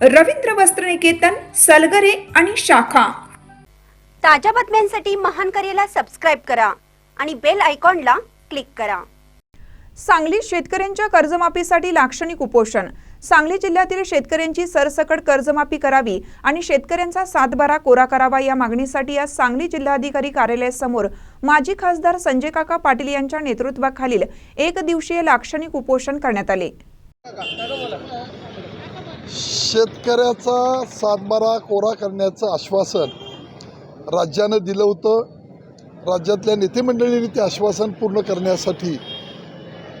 रवींद्र वस्त्रनिकेतन सलगरे आणि शाखा. ताज्या बातम्यांसाठी महान करेला सबस्क्राईब करा आणि बेल आयकॉनला क्लिक करा. सांगली शेतकऱ्यांच्या कर्जमाफीसाठी लाक्षणिक उपोषण. सांगली जिल्ह्यातील शेतकऱ्यांची सरसकट कर्जमाफी करावी आणि शेतकऱ्यांचा सातबारा कोरा करावा या मागणीसाठी आज सांगली जिल्हाधिकारी कार्यालयासमोर माजी खासदार संजय काका पाटील यांच्या नेतृत्वाखालील एक दिवसीय लाक्षणिक उपोषण करण्यात आले. शेतकऱ्याचा सातबारा कोरा करण्याचं आश्वासन राज्यानं दिलं होतं. राज्यातल्या नेतेमंडळींनी ते आश्वासन पूर्ण करण्यासाठी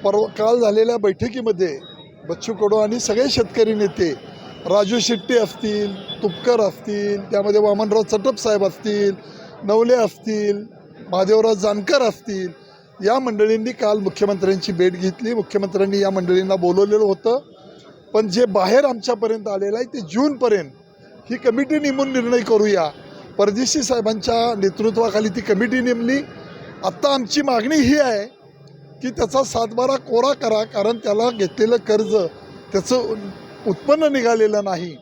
परवा काल झालेल्या बैठकीमध्ये बच्चू कडू आणि सगळे शेतकरी नेते राजू शेट्टी असतील तुपकर असतील त्यामध्ये वामनराव चटप साहेब असतील नवले असतील महादेवराव जानकर असतील या मंडळींनी काल मुख्यमंत्र्यांची भेट घेतली. मुख्यमंत्र्यांनी या मंडळींना बोलवलेलं होतं. पण जे बाहेर आमच्यापर्यंत आलेलं आहे ते जूनपर्यंत ही कमिटी नेमून निर्णय करूया. परदेशी साहेबांच्या नेतृत्वाखाली ती कमिटी नेमली. आत्ता आमची मागणी ही आहे की त्याचा सातबारा कोरा करा कारण त्याला घेतलेलं कर्ज त्याचं उत्पन्न निघालेलं नाही.